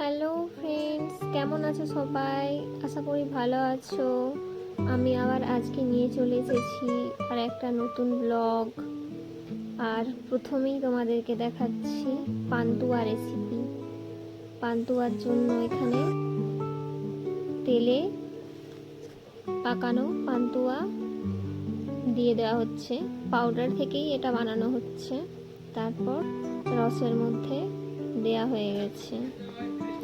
Hello friends কেমন আছো সবাই? আশা করি ভালো আছো। আমি আবার আজকে নিয়ে চলে এসেছি আর একটা নতুন ব্লগ আর প্রথমেই তোমাদেরকে দেখাচ্ছি পান্তুয়া রেসিপি পান্তুয়ার জন্য এখানে তেলে পাকানো পান্তুয়া দিয়ে দেওয়া হচ্ছে। পাউডার থেকেই এটা বানানো হচ্ছে। তারপর রসের মধ্যে দেয়া হয়ে গেছে।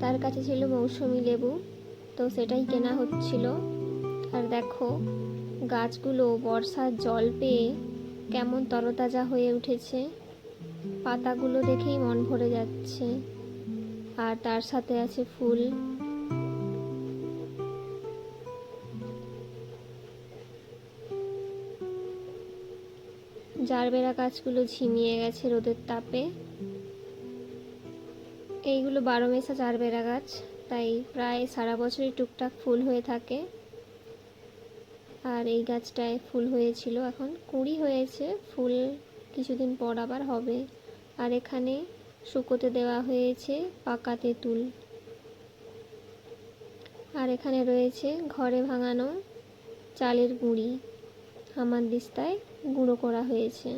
তার কাছে ছিল মৌসুমি লেবু, তো সেটাই কেনা হচ্ছিল। আর দেখো, গাছগুলো বর্ষার জল পেয়ে কেমন তরতাজা হয়ে উঠেছে। পাতাগুলো দেখেই মন ভরে যাচ্ছে। আর তার সাথে আছে ফুল। জারবেরা গাছগুলো ঝিমিয়ে গেছে রোদের তাপে। এইগুলো বারো মেশা চারবেরা গাছ। তাই প্রায় সারা বছরই টুকটাক ফুল হয়ে থাকে। আর এই গাছটায় ফুল হয়েছিল এখন। কুঁড়ি হয়েছে। ফুল কিছুদিন পর আবার হবে। আর এখানে শুকোতে দেওয়া হয়েছে পাকা তেঁতুল। আর এখানে রয়েছে ঘরে ভাঙানো চালের গুঁড়ি। আমার দিস্তায় গুঁড়ো করা হয়েছে।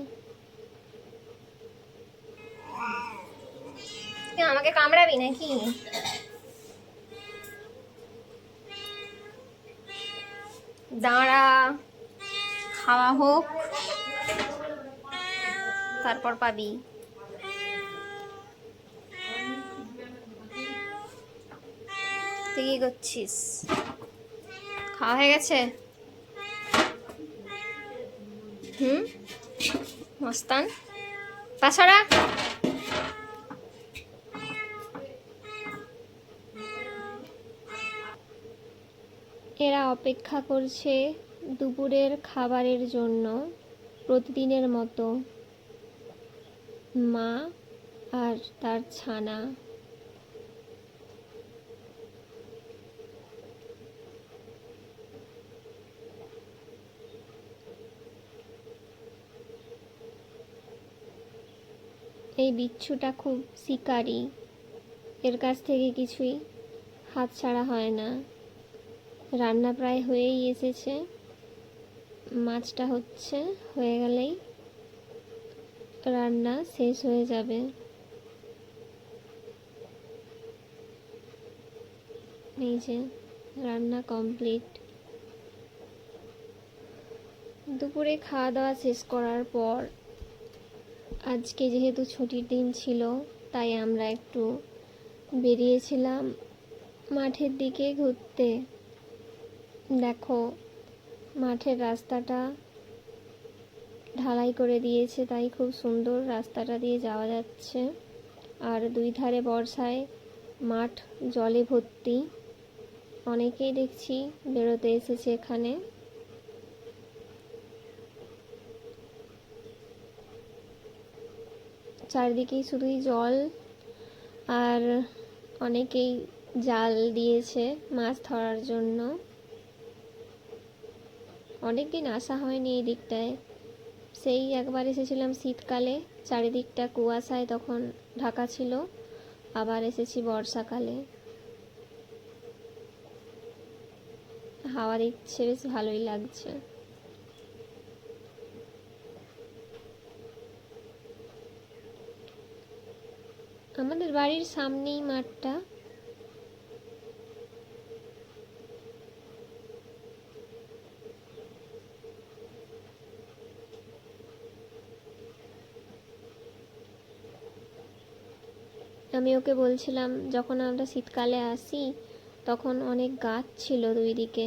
তুই আমাকে কামড়াবি নাকি? দাঁড়া, খাওয়া হোক, তারপর পাবি। তুই কি করছিস? খাওয়া হয়ে গেছে? হুম? মস্তান? তাছাড়া এরা অপেক্ষা করছে দুপুরের খাবারের জন্য প্রতিদিনের মতো। মা আর তার ছানা। এই বিচ্ছুটা খুব শিকারী। এর কাছ থেকে কিছুই হাত ছাড়া হয় না। রান্না প্রায় হয়েই এসেছে। মাছটা হচ্ছে, হয়ে গেলেই রান্না শেষ হয়ে যাবে। এই যে রান্না কমপ্লিট। দুপুরে খাওয়া দাওয়া শেষ করার পর, আজকে যেহেতু ছুটির দিন ছিল, তাই আমরা একটু বেরিয়েছিলাম মাঠের দিকে ঘুরতে। দেখো, মাঠের রাস্তাটা ঢালাই করে দিয়েছে, তাই খুব সুন্দর রাস্তাটা দিয়ে যাওয়া যাচ্ছে। আর দুই ধারে বর্ষায় মাঠ জলে ভর্তি। অনেকেই দেখছি বেরোতে এসেছে এখানে। চারিদিকেই শুধুই জল, আর অনেকেই জাল দিয়েছে মাছ ধরার জন্য। অনেক দিন আসা হয়নি এই দিকটায়। সেই একবার এসেছিলাম শীতকালে, চারিদিকটা কুয়াশায় তখন ঢাকা ছিল, আবার এসেছি বর্ষাকালে। হাওয়া দিচ্ছে বেশ ভালোই লাগছে। আমাদের বাড়ির সামনেই মাঠটা। আমি ওকে বলছিলাম, যখন আমরা শীতকালে আসি, তখন অনেক গাছ ছিল দুই দিকে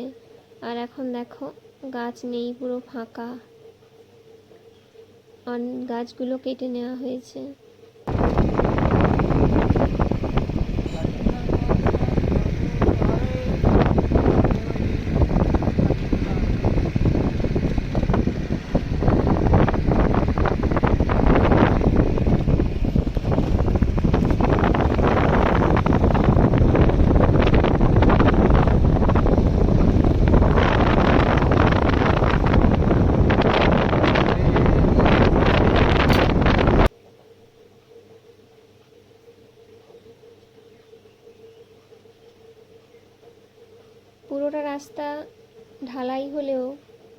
আর এখন দেখো, গাছ নেই, পুরো ফাঁকা। গাছগুলো কেটে নেওয়া হয়েছে। রাস্তা ঢালাই হলেও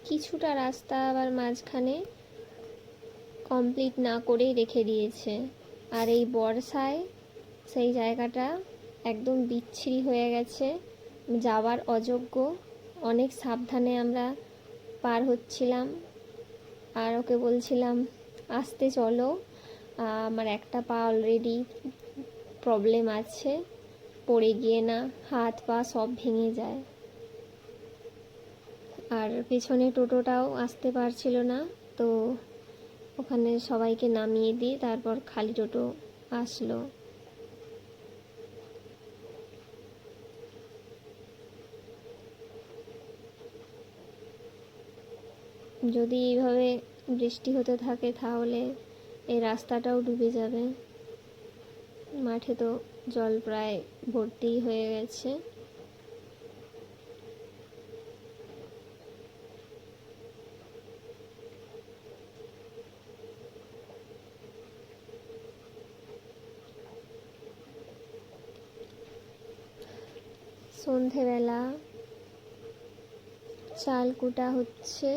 কিছুটা রাস্তা আবার মাঝখানে কমপ্লিট না করেই রেখে দিয়েছে। আর এই বর্ষায় সেই জায়গাটা একদম বিচ্ছিরি হয়ে গেছে। যাওয়ার অযোগ্য অনেক সাবধানে আমরা পার হচ্ছিলাম। আর ওকে বলছিলাম, আসতে চলো আমার একটা পা অলরেডি প্রবলেম আছে, পড়ে গিয়ে না, হাত পা সব ভেঙে যায়। আর পেছনে টোটোটাও আসতে পারছিল না, তো ওখানে সবাইকে নামিয়ে দিয়ে তারপর খালি টোটো আসলো। যদি এইভাবে বৃষ্টি হতে থাকে তাহলে এই রাস্তাটাও ডুবে যাবে। মাঠে তো জল প্রায় ভর্তিই হয়ে গেছে। সন্ধেবেলা চাল কুটা হচ্ছে।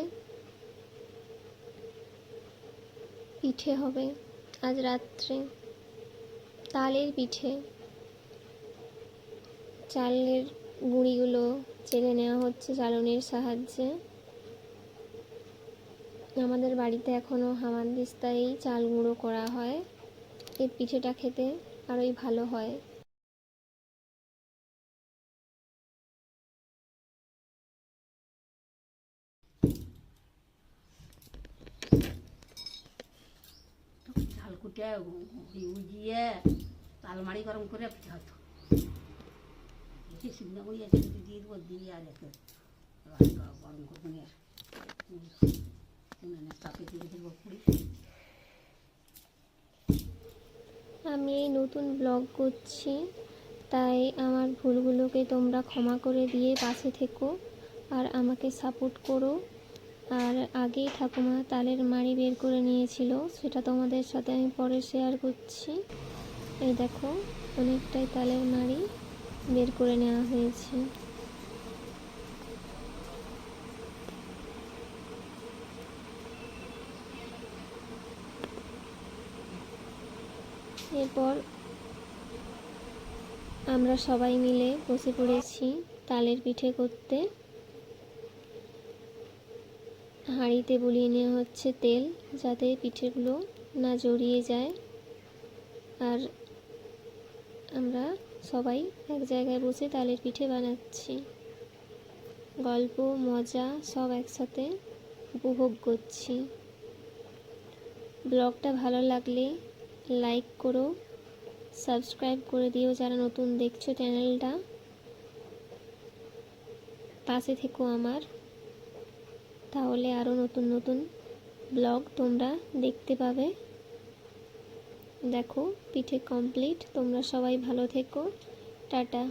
পিঠে হবে আজ রাত্রে। তালের পিঠে চালের গুঁড়িগুলো চেলে নেওয়া হচ্ছে চালনির সাহায্যে। আমাদের বাড়িতে এখনও হামানদিস্তায় চাল গুঁড়ো করা হয়। এই পিঠেটা খেতে আরোই ভালো হয়। কুটে উজিয়ে আলমারি গরম করে পিঠা হতো আমি এই নতুন ব্লগ করছি তাই আমার ভুলগুলোকে তোমরা ক্ষমা করে দিয়ে পাশে থেকো আর আমাকে সাপোর্ট করো আর আগেই ঠাকুমা তালের মাড়ি বের করে নিয়েছিল, সেটা তোমাদের সাথে আমি পরে শেয়ার করছি। এই দেখো, অনেকটাই তালের মাড়ি বের করে নেওয়া হয়েছে। এরপর আমরা সবাই মিলে বসে পড়েছি তালের পিঠে করতে। হাঁড়িতে বুলিয়ে নেওয়া হচ্ছে তেল যাতে পিঠেগুলো না জড়িয়ে যায়। আর আমরা সবাই এক জায়গায় বসে তালের পিঠে বানাচ্ছি। গল্প, মজা সব একসাথে উপভোগ করছি। ব্লগটা ভালো লাগলে লাইক করো, সাবস্ক্রাইব করে দিও যারা নতুন দেখছ চ্যানেলটা। পাশে থেকো আমার। তাহলে আরও নতুন নতুন ব্লগ তোমরা দেখতে পাবে। দেখো, পিঠে কমপ্লিট তোমরা সবাই ভালো থেকো। টাটা।